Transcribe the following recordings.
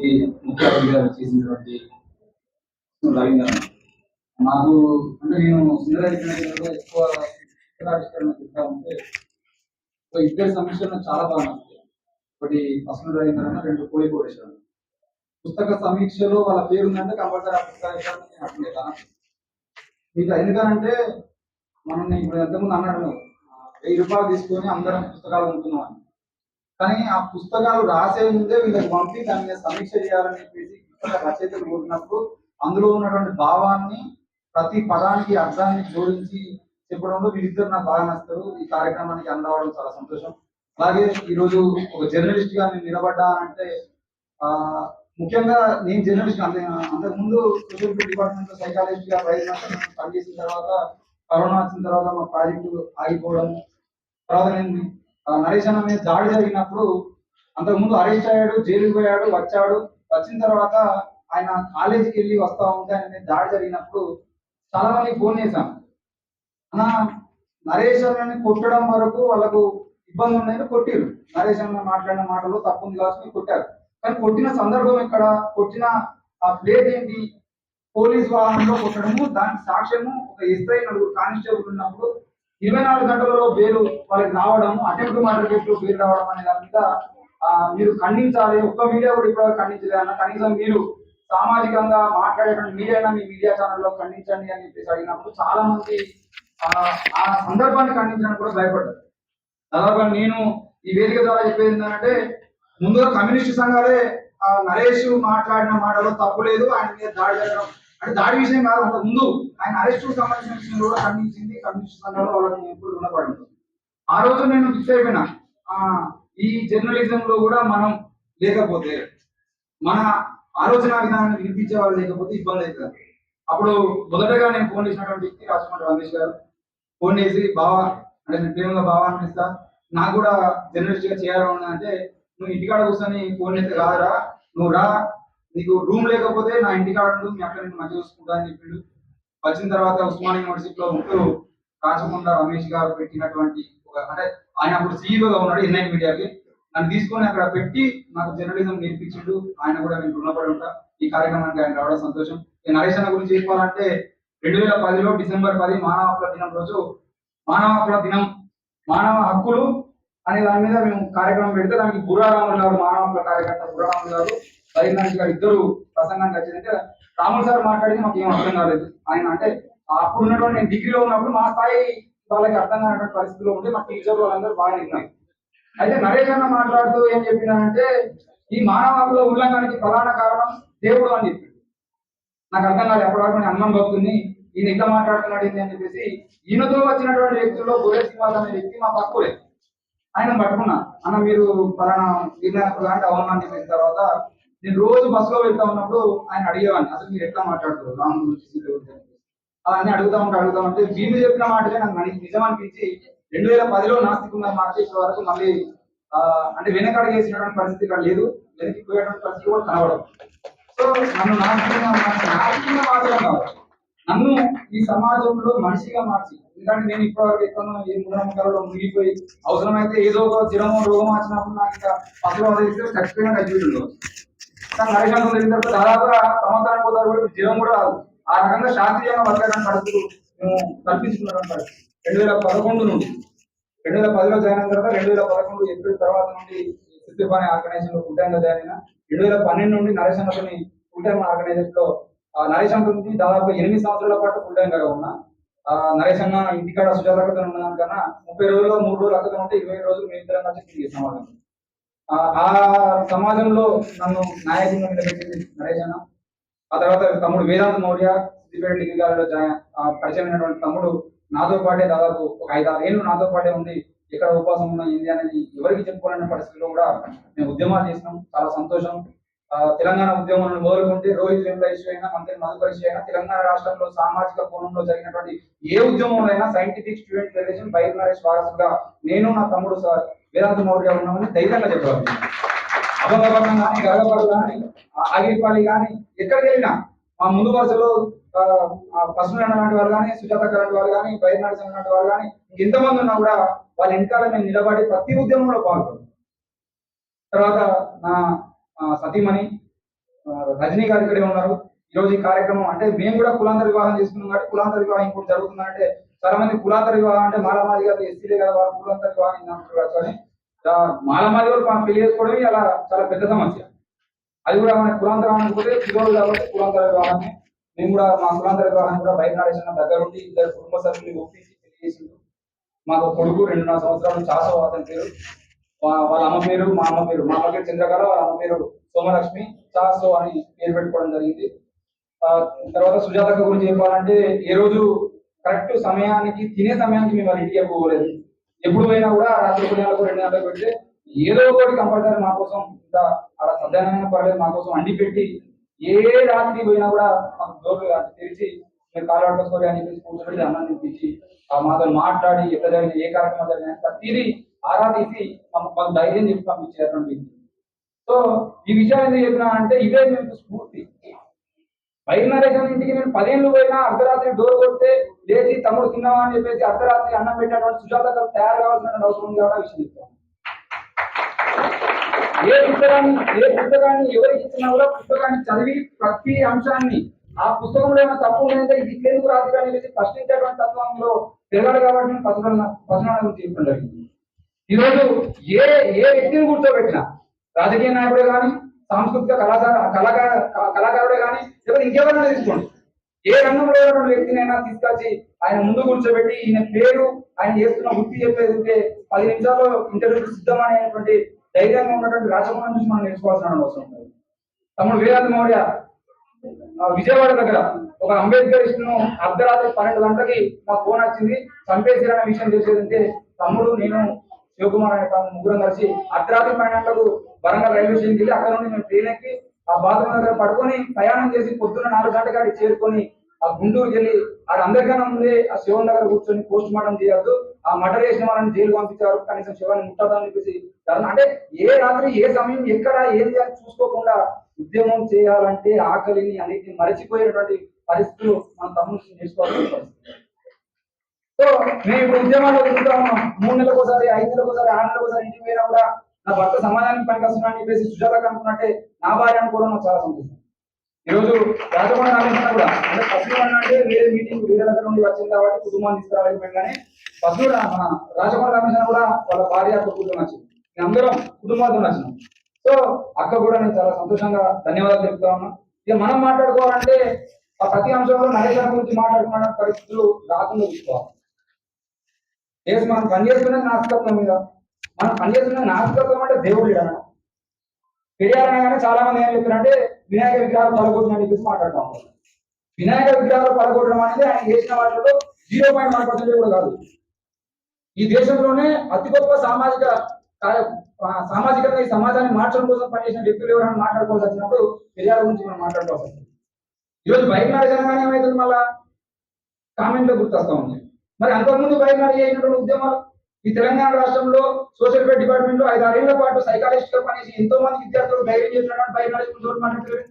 సభకి ముఖ్య అతిథిగా చేసినటువంటి రవీంద్ర నాకు అంటే నేను సుందరగిరిలో ఎక్కువ చిత్రావిష్కరణ చెప్తా ఉంటే ఇద్దరు సమీక్షలు చాలా బాగా నచ్చాయి ఒకటి వసంత రవీంద్ర రెండు కోడి కోటేశ్వరం పుస్తక సమీక్షలో వాళ్ళ పేరు ఉందంటే కంపల్సరీ ఆ పుస్తకావిష్కరణ నేను అట్లే మీకు ఎందుకనంటే మనం ఇప్పుడు ఎంతమంది అన్నాడు వెయ్యి రూపాయలు తీసుకొని అందరం పుస్తకాలు ఉంటున్నాం అని. కానీ ఆ పుస్తకాలు రాసే ముందే వీళ్ళకి పంపి దాని మీద సమీక్ష చేయాలని చెప్పేసి పుస్తక రచయితలు కోరినప్పుడు అందులో ఉన్నటువంటి భావాన్ని ప్రతి పదానికి అర్థాన్ని జోడించి చెప్పడంలో వీళ్ళిద్దరు నాకు బాగా నచ్చారు. ఈ కార్యక్రమానికి అందవడం చాలా సంతోషం. అలాగే ఈరోజు ఒక జర్నలిస్ట్గా నేను నిలబడ్డా అంటే ఆ ముఖ్యంగా నేను జర్నలిస్ట్ అంతే అంతకుముందు సోషల్ డిపార్ట్మెంట్ సైకాలజిస్ట్గా ప్రయత్నం పనిచేసిన తర్వాత కరోనా వచ్చిన తర్వాత మా ప్రాజెక్టు ఆగిపోవడం తర్వాత నేను ఆ, నరేష్ దాడి జరిగినప్పుడు అంతకుముందు అరెస్ట్ అయ్యాడు జైలుకి పోయాడు వచ్చాడు. వచ్చిన తర్వాత ఆయన కాలేజీకి వెళ్ళి వస్తా ఉంటే ఆయన దాడి జరిగినప్పుడు చాలా మంది ఫోన్ చేశాం. అన్న నరేష్ అన్నని కొట్టడం వరకు వాళ్ళకు ఇబ్బంది ఉన్నాయని కొట్టిరు. నరేష్ అన్న మాట్లాడిన మాటలు తప్పుంది ఉంది కొట్టారు. కానీ కొట్టిన సందర్భం ఇక్కడ కొట్టిన ఆ ప్లేస్ ఏంటి? పోలీస్ వాహనంలో కొట్టడము దానికి సాక్ష్యము ఒక ఎస్ఐ నలుగురు కానిస్టేబుల్ ఉన్నప్పుడు ఇరవై నాలుగు గంటలలో పేరు వాళ్ళకి రావడం అటెంప్ట్ మర్డర్ కేసులో పేరు రావడం అనే దాని మీద మీరు ఖండించాలి. ఒక్క మీడియా కూడా ఇప్పుడు ఖండించలేదు అన్న కనీసం మీరు సామాజికంగా మాట్లాడేటువంటి మీడియా మీ మీడియా ఛానల్లో ఖండించండి అని చెప్పేసి అడిగినప్పుడు చాలా మంది ఆ, సందర్భాన్ని ఖండించడానికి కూడా భయపడ్డారు. దాదాపు నేను ఈ వేదిక ద్వారా చెప్పేది ఏంటంటే ముందుగా కమ్యూనిస్ట్ సంఘాలే నరేష్ మాట్లాడిన మాటలో తప్పు లేదు ఆయన మీద దాడి జరగడం. అంటే దాడి విషయం కాదు అంత ముందు ఆయన అరెస్ట్ సంబంధించిన విషయం కూడా ఖండించింది. కమ్యూనిస్ట్ వాళ్ళకి ఎప్పుడు రుణపడి ఆ రోజు నేను ఫిక్స్ అయిపోయినా ఆ, ఈ జర్నలిజం లో కూడా మనం లేకపోతే మన ఆలోచన విధానాన్ని వినిపించే వాళ్ళు లేకపోతే ఇబ్బంది అవుతుంది అప్పుడు మొదటగా నేను ఫోన్ చేసినటువంటి వ్యక్తి రాజమండ్రి రమేష్ గారు. ఫోన్ చేసి బావా అంటే నేను ప్రేమగా బావా అనిపిస్తా నాకు కూడా జర్నలిస్ట్గా చేయాలని అంటే నువ్వు ఇంటికాడ కూర్చొని ఫోన్ చేస్తే కాదురా నువ్వు రా. నీకు రూమ్ లేకపోతే నా ఇంటికాడ మీ అక్కడ నేను మంచిగా చూసుకుంటా అని చెప్పిండు. వచ్చిన తర్వాత ఉస్మాన్ యూనివర్సిటీలో ఉంటూ రాచకొండ రమేష్ గారు పెట్టినటువంటి ఒక అంటే ఆయన అప్పుడు సీఈఓగా ఉన్నాడు ఎన్ఐన్ మీడియాకి. నన్ను తీసుకొని అక్కడ పెట్టి నాకు జర్నలిజం నేర్పించిండు. ఆయన కూడా నేను రుణపడి ఉంటా. ఈ కార్యక్రమానికి ఆయన రావడం సంతోషం. నేను నరేష్ అన్న గురించి చెప్పాలంటే రెండు వేల పదిలో డిసెంబర్ పది మానవ హక్కుల దినం రోజు మానవ హక్కుల దినం మానవ హక్కులు అనే దాని మీద మేము కార్యక్రమం పెడితే దానికి బుర్రారాములు గారు మానవ హక్కుల కార్యకర్త బుర్రారాములు గారు రవీంద్రనాథ్ గారు ఇద్దరు ప్రసంగానికి వచ్చిందంటే రాములు సార్ మాట్లాడింది మాకు ఏం అర్థం కాలేదు. ఆయన అంటే అప్పుడు ఉన్నటువంటి నేను డిగ్రీలో ఉన్నప్పుడు మా స్థాయి వాళ్ళకి అర్థం కానటువంటి పరిస్థితిలో ఉంటే మా టీచర్ వాళ్ళందరూ బాగా నిన్నారు అయితే నరేష్ అన్న మాట్లాడుతూ ఏం చెప్పినానంటే ఈ మానవ హక్కుల ఉల్లంఘనకి ప్రధాన కారణం దేవుడు అని చెప్పిండు. నాకు అర్థం కాదు ఎప్పటివరకు నేను అన్నం భక్తుని ఈయన ఇట్లా మాట్లాడుతున్నాడు ఏంటి అని చెప్పేసి ఈయనతో వచ్చినటువంటి వ్యక్తుల్లో గొర్రె శ్రీనివాస్ అనే వ్యక్తి మా పక్కులే ఆయన పట్టుకున్నా అన్న మీరు పలానా వీళ్ళప్పుడు అంటే అవునా అని చెప్పిన తర్వాత నేను రోజు బస్సులో వెళ్తా ఉన్నప్పుడు ఆయన అడిగేవాడిని అసలు మీరు ఎట్లా మాట్లాడుతున్నారు? రామ్ గురించి అవన్నీ అడుగుతా ఉంటే అడుగుతా ఉంటే వీళ్ళు చెప్పిన మాటలే నాకు నిజం అనిపించి రెండు వేల పదిలో నాస్తికున్న మాట ఇప్పటి వరకు మళ్ళీ అంటే వెనకడుగు వేసినటువంటి పరిస్థితి ఇక్కడ లేదు. వెనక్కి పోయేటువంటి పరిస్థితి కూడా కనబడదు. సో నన్ను నాస్తికున్న మాత్రం కాదు నన్ను ఈ సమాజంలో మనిషిగా మార్చి. ఎందుకంటే నేను ఇప్పటివరకు ఎక్కడో ఏ మూఢనమ్మకాలలో మునిగిపోయి అవసరమైతే ఏదో ఒక జ్వరమో రోగం వచ్చినప్పుడు నాకు ఇంకా పసులు వదిలిస్తే ఖచ్చితంగా తగ్గిపోతుంది కానీ నరేష్ జరిగిన తర్వాత దాదాపుగా సంవత్సరానికి పోతారు కూడా జ్వరం కూడా రాదు. ఆ రకంగా శాస్త్రీయంగా బతకడానికి పరిస్థితులు మేము కల్పించుకున్నాం పరిస్థితి రెండు వేల పదకొండు నుండి రెండు వేల పదిలో జాయిన్ అయిన తర్వాత రెండు వేల పదకొండు ఏప్రిల్ తర్వాత నుండి సిద్ధిపాని ఆర్గనైజేషన్లో ఫుల్ టైమ్గా జాయిన్ అయినా రెండు వేల పన్నెండు నుండి నరేష్ అన్నతోని ఫుల్ టైమ్ ఆర్గనైజేషన్లో నరేష్ నుండి దాదాపు ఎనిమిది సంవత్సరాల పాటు ఫుల్ టైమ్గా ఉన్నా. ఆ నరేష్ అన్న ఇంటికాడ సుజాతకతో ఉన్నాను కన్నా ముప్పై రోజులు మూడు రోజులు అక్కడ ఉంటే ఇరవై రోజులు మేము ఇద్దరం కలిసి తిరిగి సమాజం ఆ ఆ సమాజంలో నన్ను నాయకుడిగా నిలబెట్టింది నరేష్ అన్న ఆ తర్వాత తమ్ముడు వేదాంత మౌర్య సిద్దిపేట డిగ్రీ కాలేజీలో పరిచయమైనటువంటి తమ్ముడు నాతో పాటే దాదాపు ఒక ఐదు ఆరు ఏళ్ళు నాతో పాటే ఉండి ఎక్కడ ఉపవాసం ఉన్న ఏంది అనేది ఎవరికి చెప్పుకోలేని పరిస్థితిలో కూడా మేము ఉద్యమాలు చేసినాం. చాలా సంతోషం. తెలంగాణ ఉద్యమం మొదలుకుంటే రోహిత్ వెంకట అయినా మంత్రి మధుకర్ అయినా తెలంగాణ రాష్ట్రంలో సామాజిక కోణంలో జరిగినటువంటి ఏ ఉద్యమంలో అయినా scientific student federation Bair Naresh వారసుగా నేను నా తమ్ముడు సార్ వేదాంత మౌర్య ఉన్నామని ధైర్యంగా చెప్పాలి అబద్ధపట్నం కానీ గగపడు కానీ ఆగిరిపాలి కానీ ఎక్కడికి వెళ్ళినా మా ముందు వరుసలో పసుపు లాంటి వాళ్ళు కానీ సుజాత లాంటి వాళ్ళు కానీ బయట నరసింహ లాంటి వాళ్ళు కానీ ఇంతమంది ఉన్నా కూడా వాళ్ళ వెనకాల మేము నిలబడి ప్రతి ఉద్యమంలో పాల్గొన్నాం. తర్వాత నా సతీమణి రజనీ గారు ఇక్కడే ఉన్నారు. ఈ రోజు ఈ కార్యక్రమం అంటే మేము కూడా కులాంతర వివాహం చేసుకున్నాం కాబట్టి కులాంతర వివాహం ఇంకోటి జరుగుతుందంటే చాలా మంది కులాంతర వివాహం అంటే మాలామాది గారు ఎస్సీలే కదా వాళ్ళు కులాంతర వివాహం ఇది అంటారు మాలమాది వాళ్ళు మనం పెళ్ళి చేసుకోవడమే అలా చాలా పెద్ద సమస్య. అది కూడా మన కులాంతరం అనుకుంటే పిల్లలు కాబట్టి కులాంతర వివాహాన్ని మేము కూడా మా కులాంతర వివాహాన్ని కూడా బయట నడేసిన దగ్గరుండి ఇద్దరు కుటుంబ సభ్యులు ఒప్పించి పెళ్ళి చేసిండు మాకు కొడుకు రెండున్నర సంవత్సరాలు చాసో అతని పేరు. వాళ్ళ అమ్మ పేరు మా అమ్మ పేరు మా అమ్మ పేరు చంద్రకళ వాళ్ళ అమ్మ పేరు సోమలక్ష్మి చాసో అని పేరు పెట్టుకోవడం జరిగింది. తర్వాత సుజాతక్క గురించి చెప్పాలంటే ఏ రోజు కరెక్ట్ సమయానికి తినే సమయానికి మేము వాళ్ళ ఇంటికి పోలేదు. ఎప్పుడు పోయినా కూడా రాత్రి పుణ్యాలకు రెండు గంటలకు పెడితే ఏదో ఒకటి కంపల్సరీ మా కోసం ఇంత అలా సత్యానమైన పర్లేదు మా కోసం అండి పెట్టి ఏ రాత్రి పోయినా కూడా మాకు డోర్లు తెరిచి మీరు కాలు పట్టుకోవాలి అని చెప్పేసి కూర్చోబెట్టి అన్నం తినిపించి ఆ మాతో మాట్లాడి ఎట్లా జరిగింది ఏ కార్యక్రమం జరిగిన ప్రతిదీ ఆరా తీసి మాకు ధైర్యం చెప్పి పంపించేటువంటి సో ఈ విషయం చెప్పినా అంటే ఇదే మేము స్ఫూర్తి. బయట నరేషన్ ఇంటికి నేను పదేళ్ళు పోయినా అర్ధరాత్రి డోర్ కొడితే లేచి తమ్ముడు తిన్నావా అని చెప్పేసి అర్ధరాత్రి అన్నం పెట్టినటువంటి సుజాత గారు తయారు కావాల్సిన అవసరం ఉంది కూడా విషయం చెప్తాను ఏ పుస్తకాన్ని ఏ పుస్తకాన్ని ఎవరికి ఇచ్చినా కూడా పుస్తకాన్ని చదివి ప్రతి అంశాన్ని ఆ పుస్తకంలో ఏమైనా తప్పు ఉందంటే ఇది ఇట్లేందుకు రాదు అని చెప్పేసి ప్రశ్నించేటువంటి తత్వంలో పెరగాలి కాబట్టి నేను పసన పసన గురించి జరిగింది. ఈరోజు ఏ ఏ వ్యక్తిని కూర్చోబెట్టినా రాజకీయ నాయకుడే కానీ సాంస్కృతిక కళాకార కళాకార కళాకారుడే కానీ లేకపోతే ఇంకెవరైనా తీసుకోండి ఏ రంగంలో ఉన్న వ్యక్తినైనా తీసుకొచ్చి ఆయన ముందు కూర్చోబెట్టి ఈయన పేరు ఆయన చేస్తున్న వృత్తి చెప్పేది ఉంటే పది నిమిషాల్లో ఇంటర్వ్యూకి సిద్ధమనేటువంటి ధైర్యంగా ఉన్నటువంటి రాజమోహన్ నుంచి మనం నేర్చుకోవాల్సిన అవసరం ఉంది తమ్ముడు వేదాంత మౌర్య విజయవాడ దగ్గర ఒక అంబేద్కర్ ఇష్టను అర్ధరాత్రి పన్నెండు గంటలకి మా ఫోన్ వచ్చింది. చంపేసిరనే విషయం తెలిసేది అంటే తమ్ముడు నేను శివకుమార్ అనే ముగ్గురం కలిసి అర్ధరాత్రి పన్నెండు గంటలకు వరంగల్ రైల్వే స్టేషన్కి వెళ్ళి అక్కడ నుండి మేము ట్రైన్ ఎక్కి ఆ బాత్రూమ్ దగ్గర పడుకొని ప్రయాణం చేసి పొద్దున్న నాలుగు గంటల కాడికి చేరుకొని ఆ గుంటూరుకి వెళ్ళి ఆడ అందరికన్నా ముందే ఆ శివన్ దగ్గర కూర్చొని పోస్ట్ మార్టం చేయొద్దు. ఆ మటర్ చేసిన వాళ్ళని జైలు పంపించారు కనీసం శివాన్ని ముట్టదని చెప్పేసి అంటే ఏ రాత్రి ఏ సమయం ఎక్కడ ఏం చేయాలి చూసుకోకుండా ఉద్యమం చేయాలంటే ఆకలిని అన్నిటిని మరచిపోయేటువంటి పరిస్థితులు మన తమ్ముడు నేర్చుకోవాల్సిన పరిస్థితి. సో మేము ఇప్పుడు ఉద్యమాల్లో చూస్తాము మూడు నెలలకు ఒకసారి ఐదు నెలలకు ఒకసారి ఆరు నెలలకు ఒకసారి ఇంటికి పోయినా కూడా నా భర్త సమాజానికి పనికి అని చెప్పేసి సుజాతకు అనుకున్నట్టే నా భార్య అనుకోవడం నాకు చాలా సంతోషం. ఈరోజు రాజమౌళి నాగేశ్వర కూడా అంటే పశువులు అంటే వేరే మీటింగ్ వేరే దగ్గర నుండి వచ్చింది కాబట్టి కుటుంబాన్ని తీసుకురావాలి కానీ ఫస్ట్ మన రాజమౌళి రామేశ్వర కూడా వాళ్ళ భార్య కుటుంబం నచ్చింది నేను అందరం కుటుంబాలతో నచ్చిన సో అక్క కూడా నేను చాలా సంతోషంగా ధన్యవాదాలు చెప్తా ఉన్నా. ఇక మనం మాట్లాడుకోవాలంటే ఆ ప్రతి అంశంలో నరేష్ గురించి మాట్లాడుకున్న పరిస్థితులు రాకుండా చూసుకోవాలి. ఏస్ మనం పనిచేస్తున్నది నాస్తికత్వం మీద. మనం పనిచేస్తున్న నాస్తికత్వం అంటే దేవుడు అన్న పెరియార్ అనగానే చాలా మంది ఏం చెప్తున్నారంటే వినాయక విగ్రహాలు పలగొట్టడం చెప్పేసి మాట్లాడతాం. వినాయక విగ్రహాలు పలగొట్టడం అనేది ఆయన చేసిన వాటిలో జీరో పాయింట్ వన్ పర్సెంట్ కూడా కాదు. ఈ దేశంలోనే అతి గొప్ప సామాజిక సామాజికంగా ఈ సమాజాన్ని మార్చడం కోసం పనిచేసిన వ్యక్తులు ఎవరైనా మాట్లాడుకోవాల్సి వచ్చినప్పుడు పెరియార్ గురించి మనం మాట్లాడుకోవాల్సి వస్తుంది. ఈరోజు బయట నడచగానే ఏమవుతుంది మళ్ళా? కామెంట్లో గుర్తొస్తా ఉంది. మరి అంతకుముందు బయట చేసినటువంటి ఉద్యమాలు ఈ తెలంగాణ రాష్ట్రంలో సోషల్ వెల్ఫేర్ డిపార్ట్మెంట్లో ఐదు ఆరేళ్ళ పాటు సైకాలజిస్ట్గా పనిచేసి ఎంతో మంది విద్యార్థులు ధైర్యం చేసినటువంటి బయట నడుచుకుంటూ మాట్లాడుతున్నారు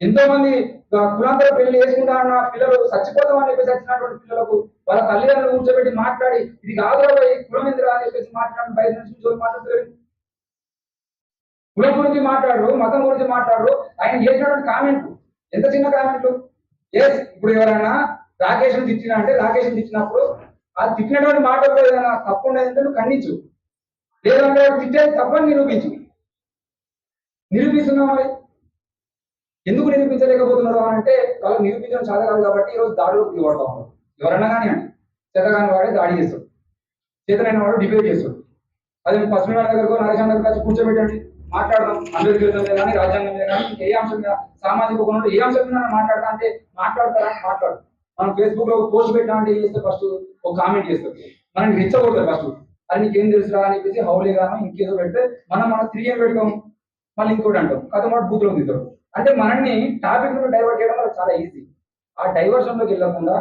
ఎంతో మంది కులాంతర పెళ్ళి చేసుకుంటా అన్న పిల్లలు చచ్చిపోతాం అని చెప్పేసి వచ్చినటువంటి పిల్లలకు వాళ్ళ తల్లిదండ్రులు కూర్చోబెట్టి మాట్లాడి ఇది కాదు కులం ఎందుకు అని చెప్పేసి మాట్లాడి బయట నుంచి మాట్లాడుతున్నారు కులం గురించి మాట్లాడరు మతం గురించి మాట్లాడరు ఆయన చేసినటువంటి కామెంట్ ఎంత చిన్న కామెంట్లు ఎస్ ఇప్పుడు ఎవరైనా రాకేష్ని తిట్టినా అంటే రాకేష్ తిట్టినప్పుడు ఆ తిట్టినటువంటి మాటల్లో ఏదైనా తప్పు ఉండేదంటే నువ్వు ఖండించు. లేదంటే తిట్టే తిట్టేది తప్పని నిరూపించు. నిరూపిస్తున్నావు మరి? ఎందుకు నిరూపించలేకపోతున్నారు అని అంటే వాళ్ళు నిరూపించడం చాలా కాదు కాబట్టి ఈరోజు దాడులకు దిగబడతా ఉన్నారు ఎవరైనా కానీ అండి చేతగాని వాడే దాడి చేస్తాడు. చేతనైన వాడు డిబేట్ చేస్తాడు. అదే పశ్చిమ దగ్గరకు నరసింహ దగ్గర కూర్చోబెట్టండి మాట్లాడదాం అంబేద్కర్ మీద కానీ రాజ్యాంగం మీద కానీ ఏ అంశం మీద సామాజిక ఏ అంశం మీద మాట్లాడతా అంటే మాట్లాడతారా? మాట్లాడు మనం ఫేస్బుక్లో పోస్ట్ పెట్టినా ఏం చేస్తే ఫస్ట్ ఒక కామెంట్ చేస్తారు. మనం రెచ్చగొడతారు ఫస్ట్ అది నీకేం తెలుసురా అని చెప్పేసి హౌలే గానో ఇంకేదో పెడితే మనం మనం త్రీ ఏం పెడతాం. మళ్ళీ ఇంకోటి అంటాం. కథ మాట బూతులో తీద్దాం అంటే మనల్ని టాపిక్ నుండి డైవర్ట్ చేయడం మనకు చాలా ఈజీ ఆ డైవర్షన్లోకి వెళ్ళకుండా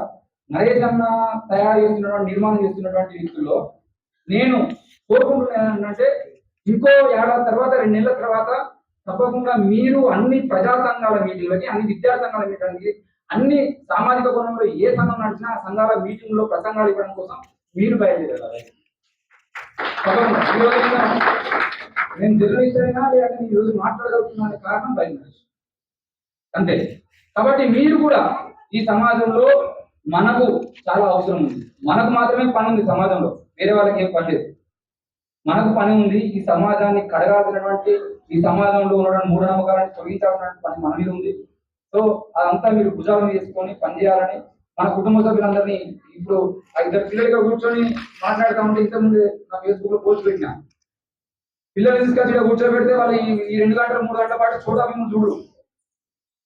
నరేష్ అన్న తయారు చేస్తున్నటువంటి నిర్మాణం చేస్తున్నటువంటి వ్యక్తుల్లో నేను కోరుకుంటున్నాను ఏంటంటే ఇంకో ఏడాది తర్వాత రెండు నెలల తర్వాత తప్పకుండా మీరు అన్ని ప్రజా సంఘాల మీటింగ్లకి అన్ని విద్యా సంఘాల మీటింగ్లకి అన్ని సామాజిక కోణంలో ఏ సంఘం నడిచినా సంఘాల మీటింగ్లో ప్రసంగాలు ఇవ్వడం కోసం మీరు బయలుదేరాలి. నేను జర్నలిస్ట్ అయినా లేదా నేను ఈరోజు మాట్లాడగలుగుతున్నా అనే కారణం భయం అంతే. కాబట్టి మీరు కూడా ఈ సమాజంలో మనకు చాలా అవసరం ఉంది. మనకు మాత్రమే పని ఉంది సమాజంలో. వేరే వాళ్ళకి ఏం పని లేదు. మనకు పని ఉంది ఈ సమాజాన్ని కడగాల్సినటువంటి ఈ సమాజంలో ఉన్న మూఢనమ్మకాలను తొలగించాల్సినటువంటి పని మన మీద ఉంది. సో అదంతా మీరు భుజాలను చేసుకొని పనిచేయాలని మన కుటుంబ సభ్యులందరినీ ఇప్పుడు ఇద్దరు పిల్లలుగా కూర్చొని మాట్లాడుతూ ఉంటే ఇంతకుముందు నా ఫేస్బుక్లో పోస్ట్ పెట్టినా. పిల్లలు తీసుకొచ్చి కూర్చోబెడితే వాళ్ళు ఈ- రెండు గంటల మూడు గంటల పాటు చూడాలి చూడు.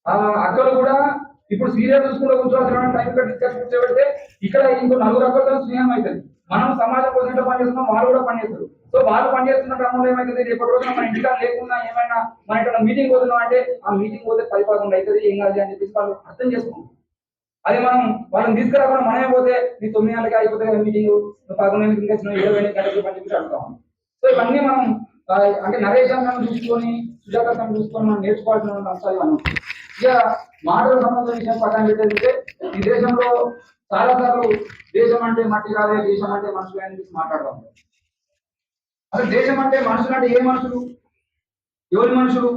ఆ అక్కలు కూడా ఇప్పుడు సీరియల్ చూసుకుంటూ కూర్చోవాల్సిన టైం డిస్కస్ కూర్చోబెడితే ఇక్కడ ఇంకో నలుగురు అక్కలతో స్నేహం అవుతుంది. మనం సమాజం కోసం ఎట్లా పనిచేస్తున్నాం వాళ్ళు కూడా పనిచేస్తారు సో వాళ్ళు పనిచేస్తున్న క్రమంలో ఏమైతుంది? రేపటి రోజున మన ఇంటికా లేకుండా ఏమైనా మన ఇక్కడ మీటింగ్ పోతున్నాం అంటే ఆ మీటింగ్ పోతే పరిపాలన అవుతుంది ఏం కాదు అని చెప్పేసి వాళ్ళు అర్థం చేసుకుంటాం అది మనం వాళ్ళని తీసుకురాకుండా మనమే పోతే నీ తొమ్మిది గంటలకి అయిపోతే కదా మీటింగ్ పదకొండు గంటలకి ఇంకా ఇరవై ఎనిమిది గంటలకి పని చెప్పి అడుగుతాం సో ఇవన్నీ మనం అంటే నరేష్ అన్నను చూసుకొని సుజాత అన్నను చూసుకొని మనం నేర్చుకోవాల్సిన అంశాలు మనం ఇక మాటల సంబంధం విషయం పక్కన పెట్టేది ఈ దేశంలో చాలా సార్లు దేశం అంటే మట్టి కాదే దేశం అంటే మనుషులు అని చెప్పి మాట్లాడతాం. అసలు దేశం అంటే మనుషులు అంటే ఏ మనుషులు ఎవరి మనుషులు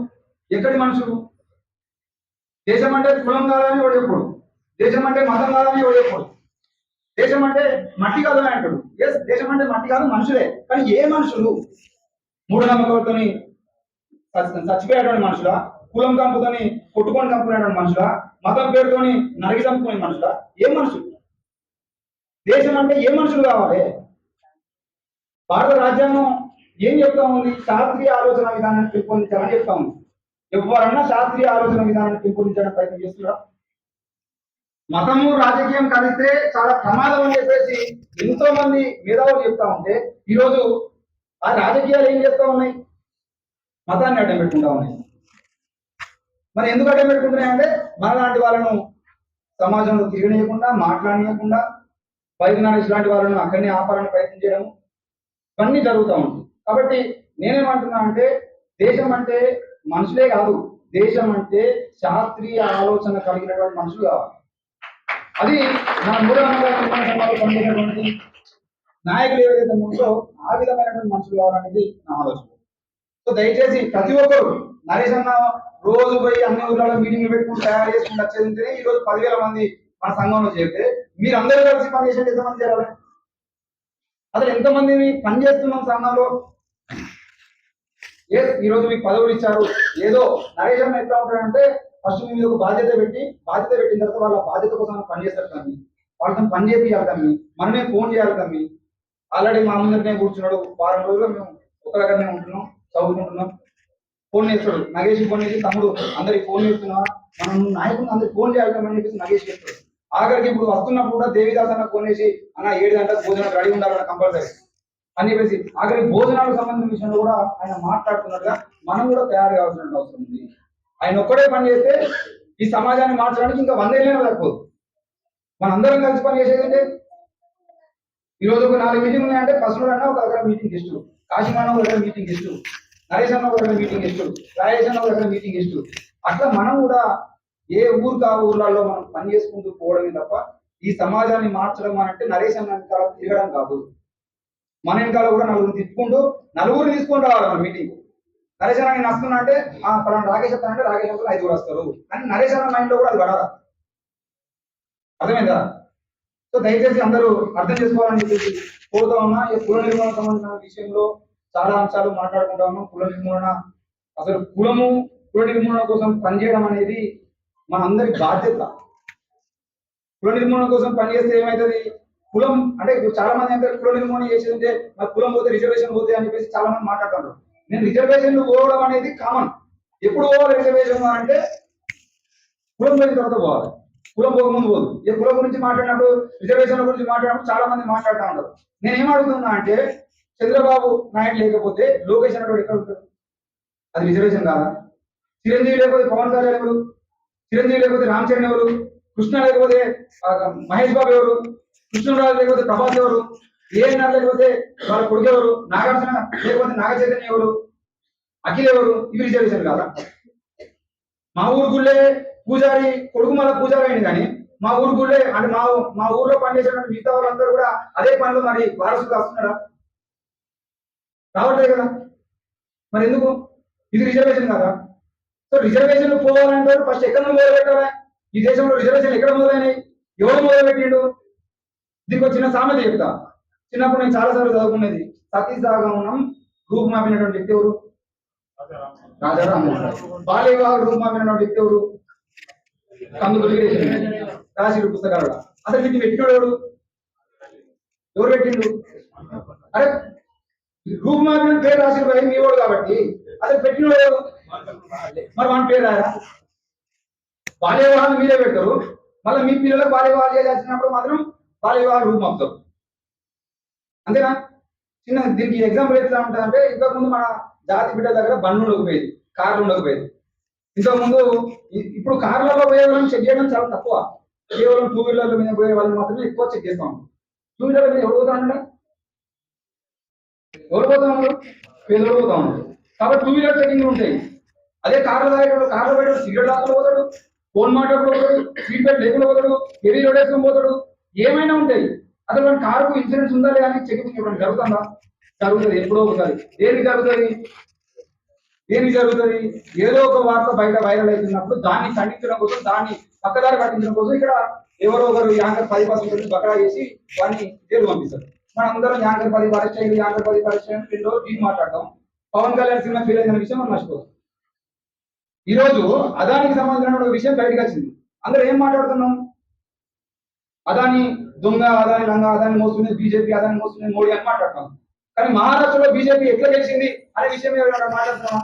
ఎక్కడి మనుషులు దేశం అంటే కులం కాదని వాడు ఎప్పుడు దేశం అంటే మతం కాదని వాడు ఎప్పుడు దేశం అంటే మట్టి కాదని అంటాడు. ఎస్ దేశం అంటే మట్టి కాదు మనుషులే. కానీ ఏ మనుషులు? మూఢనమ్మకాలతోని చచ్చిపోయేటువంటి మనుషులా? కులం కంపుతోని కొట్టుకొని చంపుకునేటువంటి మనుషులా? మతం పేరుతోని నరిగి చంపుకునే మనుషులా? ఏ మనుషులు? దేశం అంటే ఏ మనుషులు కావాలి? భారత రాజ్యాంగం ఏం చెప్తా ఉంది? శాస్త్రీయ ఆలోచన విధానాన్ని పెంపొందించాలని చెప్తా ఉంది. ఎవరన్నా శాస్త్రీయ ఆలోచన విధానాన్ని పెంపొందించడానికి ప్రయత్నం చేస్తున్నారా? మతము రాజకీయం కలిస్తే చాలా ప్రమాదం అని చెప్పేసి ఎంతో మంది మేధావులు చెప్తా ఉంటే ఈరోజు ఆ రాజకీయాలు ఏం చేస్తా ఉన్నాయి? మతాన్ని అడ్డం పెట్టుకుంటా ఉన్నాయి. మరి ఎందుకు అడ్డం పెట్టుకుంటున్నాయంటే మన లాంటి వాళ్ళను సమాజంలో తిరగనీయకుండా మాట్లాడనీయకుండా బయట నరేష్ లాంటి వాళ్ళను అక్కడనే ఆపాలని ప్రయత్నం చేయడం ఇవన్నీ జరుగుతూ ఉంటాయి కాబట్టి నేనేమంటున్నా అంటే దేశం అంటే మనుషులే కాదు దేశం అంటే శాస్త్రీయ ఆలోచన కలిగినటువంటి మనుషులు కావాలి. అది నా మూఢనమ్మకాలు నాయకులు ఏదైతే ఉందో ఆ విధమైనటువంటి మనుషులు కావాలనేది నా ఆలోచన. సో దయచేసి ప్రతి ఒక్కరు నరేష్ అన్న రోజు పోయి అన్ని ఊర్లలో మీటింగ్లు పెట్టుకుని తయారు చేసుకుని వచ్చేది ఉంటేనే ఈ రోజు పదివేల మంది మన సంఘంలో చేరితే మీరు అందరూ కలిసి పని చేసేది ఎంతమంది చేరాలి అసలు ఎంతమంది పని చేస్తున్నాం సంఘంలో ఏ ఈ రోజు మీకు పదవులు ఇచ్చారు. ఏదో నరేష్ అన్న ఎట్లా ఉంటాడంటే ఫస్ట్ మీ మీద ఒక బాధ్యత పెట్టి బాధ్యత పెట్టిన తర్వాత వాళ్ళ బాధ్యత కోసం పని చేస్తారు కమ్మి వాళ్ళతో పని చేపియాలి తమ్మి మనమే ఫోన్ చేయాలి తమ్మి ఆల్రెడీ మా ముందరనే కూర్చున్నాడు. వారం రోజులు మేము ఒక దగ్గరనే ఉంటున్నాం చదువుకుంటున్నాం. ఫోన్ చేస్తాడు. నగేష్ ఫోన్ చేసి తమ్ముడు అందరికి ఫోన్ చేస్తున్నా మనం నాయకులు అందరికి ఫోన్ చేయాలి కమ్మని చెప్పేసి నగేష్ చెప్తాడు. ఆఖరికి ఇప్పుడు వస్తున్నప్పుడు కూడా దేవిదాస్ అన్న కొనేసి అన్న ఏడు గంటలకు భోజనం రెడీ ఉండాలన్న కంపల్సరీ అని చెప్పేసి ఆఖరికి భోజనాలకు సంబంధించిన విషయంలో కూడా ఆయన మాట్లాడుతున్నట్టుగా మనం కూడా తయారు కావాల్సిన అవసరం ఉంది. ఆయన ఒక్కడే పని చేస్తే ఈ సమాజాన్ని మార్చడానికి ఇంకా వందేళ్ళైనా మన మనందరం కలిసి పని చేసేది అంటే ఈ రోజు ఒక నాలుగు మీటింగ్ ఉన్నాయంటే పసులు అన్న ఒక దగ్గర మీటింగ్ ఇస్తూ కాశీమాన ఒక దగ్గర మీటింగ్ ఇస్తూ నరేష్ అన్న ఒక దగ్గర మీటింగ్ ఇస్తూ రాజేష్ అన్న ఒక దగ్గర మీటింగ్ ఇస్తూ అట్లా మనం కూడా ఏ ఊరు కా ఊర్లలో మనం పని చేసుకుంటూ పోవడమే తప్ప ఈ సమాజాన్ని మార్చడం అంటే నరేష్ అన్న వెనకాల తిరగడం కాదు. మన వెనకాల కూడా నలుగురు తిప్పుకుంటూ నలుగురు తీసుకొని రావాలి మన మీటింగ్ నరేష్ అన్న నేను వస్తున్నా అంటే ఆ పలానా రాకేష్ అంటే రాకేష్ వస్తున్నా ఐదుగురు వస్తారు. అని నరేష్ అన్న మైండ్లో కూడా అది పడాలి అర్థమైందా? సో దయచేసి అందరూ అర్థం చేసుకోవాలని చెప్పేసి కోరుతా ఉన్నా. ఈ కుల నిర్మూలన సంబంధించిన విషయంలో చాలా అంశాలు మాట్లాడుకుంటా ఉన్నాం. కుల నిర్మూలన అసలు కులము కుల నిర్మూలన కోసం పనిచేయడం అనేది మన అందరి బాధ్యత. కుల నిర్మూలన కోసం పనిచేస్తే ఏమవుతుంది కులం అంటే ఇప్పుడు చాలా మంది అంటే కుల నిర్మూలన చేసేది ఉంటే మరి కులం పోతే రిజర్వేషన్ పోతే అని చెప్పేసి చాలా మంది మాట్లాడతారు. నేను రిజర్వేషన్ పోవడం అనేది కామన్ ఎప్పుడు పోవాలి రిజర్వేషన్ అంటే కులం పోయిన తర్వాత పోవాలి. కులం పోకముందు పోదు. ఏ కులం గురించి మాట్లాడినప్పుడు రిజర్వేషన్ గురించి మాట్లాడినప్పుడు చాలా మంది మాట్లాడుతూ ఉంటారు. నేను ఏం అంటే చంద్రబాబు నాయుడు లేకపోతే లోకేష్ అన్నవాడు ఎక్కడ ఉంటాడు? అది రిజర్వేషన్ కాదా? చిరంజీవి లేకపోతే పవన్ కళ్యాణ్ ఎవరు? చిరంజీవి లేకపోతే రామ్ చరణ్ ఎవరు? కృష్ణ లేకపోతే మహేష్ బాబు ఎవరు? కృష్ణరాజు లేకపోతే ప్రభాస్ ఎవరు? ఏఎన్ఆర్ లేకపోతే వాళ్ళ కొడుకు ఎవరు? నాగార్జున లేకపోతే నాగచైతన్య ఎవరు? అఖిల్ ఎవరు? ఇవి రిజర్వేషన్ కాదా? మా ఊరు గుళ్ళే పూజారి కొడుకు మళ్ళీ పూజారి అయింది కానీ మా ఊరు గుళ్ళే అంటే మా మా ఊర్లో పనిచేసేటువంటి మిగతా వాళ్ళందరూ కూడా అదే పనులు మరి వారసులు వస్తున్నారా రావట్లేదు కదా? మరి ఎందుకు? ఇది రిజర్వేషన్ కదా? సో రిజర్వేషన్లు పోవాలంటే ఫస్ట్ ఎక్కడ నుండి మొదలు పెట్టాలి ఈ దేశంలో రిజర్వేషన్ ఎక్కడ మొదలైనాయి? ఎవరు మొదలుపెట్టిండు దీనికి చిన్న సామెత చెప్తా. చిన్నప్పుడు నేను చాలా సార్లు చదువుకునేది. సతీసాగమనం రూపమాపినటువంటి వ్యక్తి ఎవరు? రాజారామోహన్ బాల్య వివాహ రూపమాపినటువంటి వ్యక్తి ఎవరు? కందుకూరి వీరేశలింగం. పుస్తకాలు. అసలు వీటిని పెట్టినోడు ఎవరు పెట్టిండు అరే రూపమాపిన పేరు రాసిన భయం మీ కాబట్టి. అసలు పెట్టినోడు మరి మన పేరు రాయరా బాల్య వివాహాలు మీరే పెట్టరు మళ్ళీ మీ పిల్లలకు బాల్య వివాహాలు చేసినప్పుడు మాత్రం బాల్య వివాహాలు రూపం అవుతారు. అంతేనా? చిన్న దీనికి ఎగ్జాంపుల్ ఎట్లా ఉంటారంటే ఇంతకుముందు మన జాతి బిడ్డ దగ్గర బండ్లు ఉండకపోయేది కార్లు ఉండకపోయేది. ఇంతకుముందు ఇప్పుడు కార్లలో పోయే వాళ్ళని చెక్ చేయడం చాలా తక్కువ. కేవలం టూ వీలర్ల మీద పోయే వాళ్ళని మాత్రమే ఎక్కువ చెక్ చేస్తాం టూ వీలర్ల మీద ఎవరు పోతా ఉన్నాడు ఎవరు పోతా ఉండరు పేదలు పోతా ఉండరు కాబట్టి టూ వీలర్ చెకింగ్ ఉంటాయి. అదే కార్లు తాగేటప్పుడు కార్లు పోయాడు సిగరెట్ లాక్కులు పోతాడు ఫోన్ మాట్లాడుతూ పోతాడు సీట్ బెల్ట్ లేకుండా పోతాడు హెవీ లోడ్ వేసుకొని పోతాడు. ఏమైనా ఉంటాయి. అసలు మన కారుకు ఇన్సూరెన్స్ ఉందా లేదా అని చెక్ ఇవ్వడం జరుగుతుందా? జరుగుతుంది. ఎప్పుడో ఒకసారి. దేనికి జరుగుతుంది? ఏమి జరుగుతుంది? ఏదో ఒక వార్త బయట వైరల్ అవుతున్నప్పుడు దాన్ని ఖండించడం కోసం దాన్ని పక్కదారి పట్టించడం కోసం ఇక్కడ ఎవరో ఒకరు యాంకర్ పది పర్సెంట్ బకరా చేసి వాడిని జైలు పంపిస్తారు. మనం అందరం యాంకర్ పది అరెస్ట్ యాంకర్ పది అరెస్ట్ రెండు రోజులు దీన్ని మాట్లాడతాం. పవన్ కళ్యాణ్ సినిమా ఫీల్ అయిన విషయం మనం మర్చిపోతాం. ఈ రోజు అదానికి సంబంధించిన ఒక విషయం బయటకు వచ్చింది. అందరూ ఏం మాట్లాడుతున్నాం? అదాని దొంగ అదాని లంగ అదాని మోస్తుంది బీజేపీ అదాని మోస్తుంది మోడీ అని మాట్లాడుతున్నాం. కానీ మహారాష్ట్రలో బీజేపీ ఎట్లా గెలిచింది అనే విషయం మాట్లాడుతున్నాం?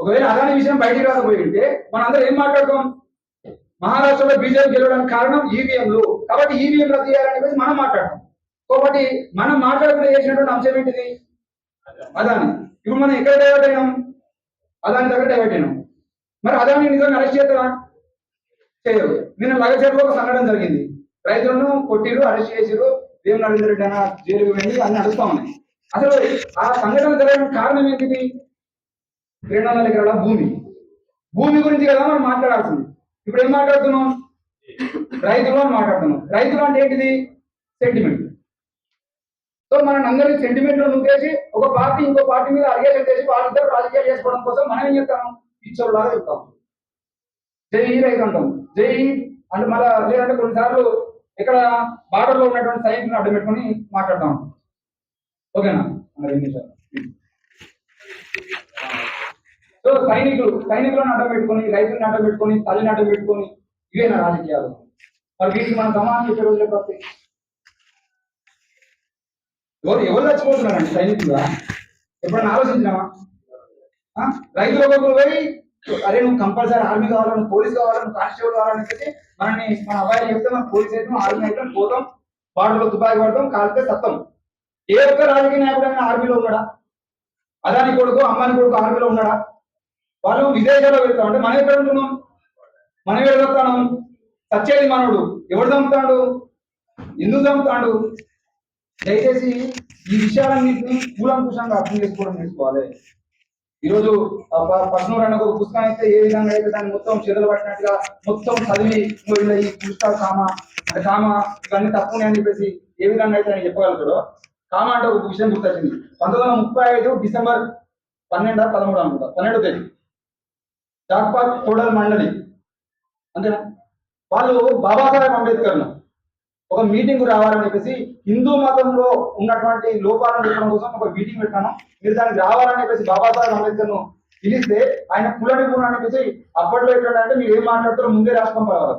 ఒకవేళ అదాని విషయం బయటికి రాకపోయి ఉంటే మనం అందరం ఏం మాట్లాడతాం? మహారాష్ట్రలో బీజేపీ గెలవడానికి కారణం ఈవీఎంలు. కాబట్టి ఈవీఎం రద్దు చేయాలని చెప్పి మనం మాట్లాడతాం. కాబట్టి మనం మాట్లాడుకునే చేసినటువంటి అంశం ఏంటిది? అదాని. ఇప్పుడు మనం ఎక్కడ డైవర్ట్ అయినాం? అదాని దగ్గర డైవర్ట్ అయినాం మరి అదాని నిజంగా అరెస్ట్ చేస్తారా? చేయరు. నిన్న లగచర్లో ఒక సంఘటన జరిగింది. రైతులను కొట్టిరు అరెస్ట్ చేసిరు దేవి నరేంద్ర రెడ్డి అన్న జైలుకు వెళ్ళి అన్ని నడుస్తా ఉన్నాయి అసలు ఆ సంఘటన జరగడానికి కారణం ఏంటిది? రెండు వందల ఎకరాల భూమి. భూమి గురించి కదా మనం మాట్లాడాల్సింది. ఇప్పుడు ఏం మాట్లాడుతున్నాం? రైతులు అని మాట్లాడుతున్నాం. రైతులు అంటే ఏంటిది? సెంటిమెంట్ సో మనం అందరి సెంటిమెంట్లో నూకేసి ఒక పార్టీ ఇంకో పార్టీ మీద అలిగేషన్ చేసి వాళ్ళిద్దరు చేసుకోవడం కోసం మనం ఏం చేస్తాం? పిచ్చోళ్ళలాగా చెప్తాం. జై రైతు అంటాం. జై అంటే మళ్ళా లేదంటే కొన్నిసార్లు ఇక్కడ బార్డర్లో ఉన్నటువంటి సైన్స్ అడ్డం పెట్టుకొని మాట్లాడతాం. ఓకేనా? సో సైనికులు సైనికులను అడ్డం పెట్టుకొని రైతులను అడ్డం పెట్టుకొని తల్లిని అడ్డం పెట్టుకొని ఇవేనా రాజకీయాలు? మరి వీటికి మనం సమానం చెప్పే రోజులకు వస్తాయి ఎవరు ఎవరు చచ్చిపోతున్నారండి సైనికులుగా ఎప్పుడైనా ఆలోచించినావా? రైతు రైతుల పోయి అరే నువ్వు కంపల్సరీ ఆర్మీ కావాలని పోలీస్ కావాలని కానిస్టేబుల్ కావాలని చెప్పి మనని మన అబ్బాయి చెప్తే మనం పోలీస్ అయితే ఆర్మీ అయితే పోతాం బాటలో తుపాకి పడతాం కాలితే సత్తం. ఏ ఒక్క రాజకీయ నాయకుడైనా ఆర్మీలో ఉన్నాడా? అదాని కొడుకు అమ్మాని కొడుకు ఆర్మీలో ఉన్నాడా? వాళ్ళు విదేశాల్లో వెళ్తాం. అంటే మనం ఎక్కడ ఉంటున్నాం? మనం ఎక్కడ చంపుతాం? సచ్చేది మనోడు ఎవడు చంపుతాడు? ఎందుకు చంపుతాడు? దయచేసి ఈ విషయాలన్నింటినీ కూలంకుషంగా అర్థం చేసుకోవడం నేర్చుకోవాలి. ఈరోజు పర్సనూర్ అన్న ఒక పుస్తకం అయితే ఏ విధంగా అయితే దాన్ని మొత్తం చెదలు పట్టినట్టుగా మొత్తం చదివి ఇంకో ఈ పుస్తకాలు కామ అంటే కామ ఇవన్నీ తప్పునే అని చెప్పేసి ఏ విధంగా అయితే ఆయన చెప్పగలుగుతాడో కామ అంటే ఒక విషయం గుర్తొచ్చింది. పంతొమ్మిది వందల ముప్పై ఐదు డిసెంబర్ పన్నెండు పదమూడు అనుకుంటా పన్నెండో తేదీ. జాక్పాట్ కోడల్ మండలి అంతేనా? వాళ్ళు బాబాసాహెబ్ అంబేద్కర్ ఒక మీటింగ్ రావాలని చెప్పేసి హిందూ మతంలో ఉన్నటువంటి లోపాలను చెప్పడం కోసం ఒక మీటింగ్ పెట్టాను మీరు దానికి రావాలని చెప్పేసి బాబాసాహెబ్ అంబేద్కర్ను పిలిస్తే ఆయన కులని కూడా అని చెప్పేసి అప్పట్లో ఎట్లా మీరు ఏం మాట్లాడతారో ముందే రాష్ట్రం పడవాలి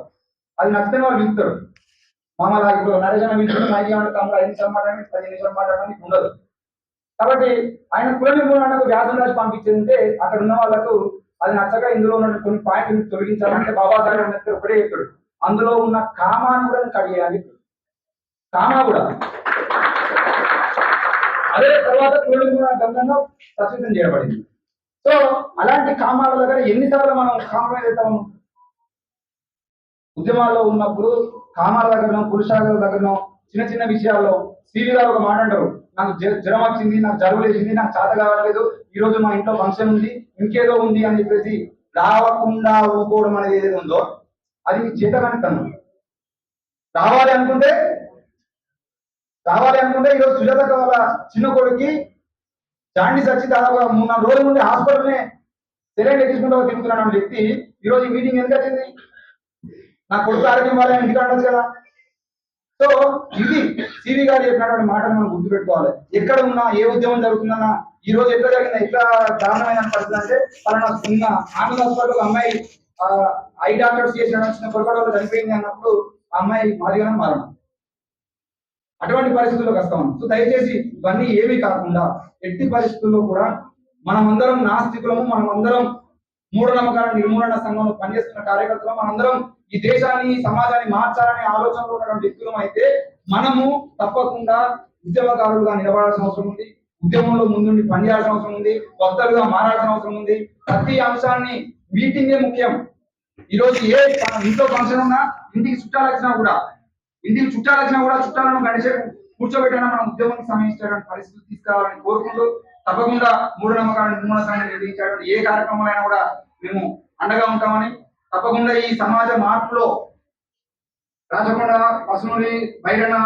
అది నచ్చితే వాళ్ళు పిలుస్తారు. మామూలు ఇప్పుడు నరేజన పిలుచుకుని మైకి అంటే తమ్ముడు ఐదు నిమిషాలు మాట్లాడి పది నిమిషాలు మాట్లాడడానికి ఉండదు. కాబట్టి ఆయన కుల నిర్మూలనకు వ్యాసం రాసి పంపించిందంటే అక్కడ ఉన్న వాళ్ళకు అది నచ్చక ఇందులో ఉన్న కొన్ని పాయింట్లు తొలగించాలంటే బాబాసాహెబ్ అంబేద్కర్ ఒకటే చెప్పాడు. అందులో ఉన్న కామాన్ని కూడా కడిగేయాలి. కామా కూడా. అదే తర్వాత కుల నిర్మూలన గ్రంథంలో ప్రచురితం చేయబడింది. సో అలాంటి కామాల దగ్గర ఎన్నిసార్లు మనం కాంప్రమైజ్ అవుతాము ఉద్యమాల్లో ఉన్నప్పుడు కామాల దగ్గరనో పురుషాల దగ్గరనో చిన్న చిన్న విషయాల్లో సివి గారు ఒక మాట అంటారు. నాకు జ్వరం వచ్చింది నాకు జరువు లేచింది నాకు చేత కావట్లేదు ఈ రోజు మా ఇంట్లో ఫంక్షన్ ఉంది ఇంకేదో ఉంది అని చెప్పేసి రావకుండా ఊరుకోవడం అనేది ఏదైతే ఉందో అది మీ చేత కనుక రావాలి అనుకుంటే కావాలి అనుకుంటే ఈరోజు సుజాత వాళ్ళ చిన్న కొడుక్కి చాండీ వచ్చి దాదాపు మూడు నాలుగు రోజుల నుండి హాస్పిటల్నే సెలైన్ ఎక్కించుకుంటూ తిరుగుతున్నాడు వ్యక్తి. ఈరోజు ఈ మీటింగ్ ఎందుకు వచ్చింది? నా కొడుకు ఆరోగ్యం వాళ్ళని ఇంటికి ఉండదు కదా? సో ఇది సివి గారు చెప్పినటువంటి మాటను మనం గుర్తుపెట్టుకోవాలి. ఎక్కడ ఉన్నా ఏ ఉద్యమం జరుగుతుందన్నా ఈ రోజు ఎట్లా జరిగిందా ఎట్లా దారుణమైన పరిస్థితి అంటే పలానా ఉన్న ఆనంద్ హాస్పిటల్ అమ్మాయి ఐ డాక్టర్స్ చేసిన చిన్న పొరపాటు చనిపోయింది అన్నప్పుడు ఆ అమ్మాయి మాదిగానే మారడం అటువంటి పరిస్థితుల్లోకి వస్తాం సో దయచేసి ఇవన్నీ ఏమీ కాకుండా ఎట్టి పరిస్థితుల్లో కూడా మనమందరం నాస్తికులము మనమందరం మూఢనమ్మకాల నిర్మూలన సంఘంలో పనిచేస్తున్న కార్యకర్తలు మనందరం ఈ దేశాన్ని సమాజాన్ని మార్చాలనే ఆలోచనలో ఉన్నటువంటి వ్యక్తులం అయితే మనము తప్పకుండా ఉద్యమకారులుగా నిలబడాల్సిన అవసరం ఉంది. ఉద్యమంలో ముందుండి పనిచేయాల్సిన అవసరం ఉంది. వక్తలుగా మారాల్సిన అవసరం ఉంది. ప్రతి అంశాన్ని మీటింగే ముఖ్యం. ఈ రోజు ఏ ఇంట్లో ఫంక్షన్ ఉన్నా ఇంటికి చుట్టాలు వచ్చినా కూడా ఇంటికి చుట్టాలు వచ్చినా కూడా చుట్టాలను గడిచేపు కూర్చోబెట్టడం మన ఉద్యోగం సంబంధించినటువంటి పరిస్థితులు తీసుకురావాలని కోరుకుంటూ తప్పకుండా మూడు నమ్మకాలను నిర్మూలన సంఘం నిర్వహించేటువంటి ఏ కార్యక్రమాలైనా కూడా మేము అండగా ఉంటామని తప్పకుండా ఈ సమాజ మార్పులో రాజకొండ పసునుడి బైరణ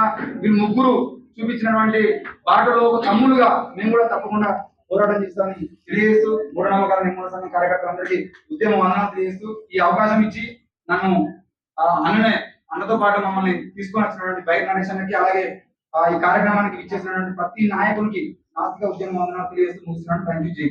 వీళ్ళు ముగ్గురు చూపించినటువంటి బాటలో ఒక తమ్ములుగా మేము కూడా తప్పకుండా పోరాటం చేస్తామని తెలియజేస్తూ మూఢనమ్మకాల నిర్మూలన సంఘం కార్యకర్తలందరికీ ఉద్యమం వందనాలు తెలియజేస్తూ ఈ అవకాశం ఇచ్చి నన్ను అన్ననే అన్నతో పాటు మమ్మల్ని తీసుకొని వచ్చినటువంటి బైక్ నరేషన్కి అలాగే ఈ కార్యక్రమానికి ఇచ్చేసినటువంటి ప్రతి నాయకునికి నాస్తిక ఉద్యమం వందనాలు తెలియజేస్తూ ముగిస్తున్నాను. థ్యాంక్ యూ జై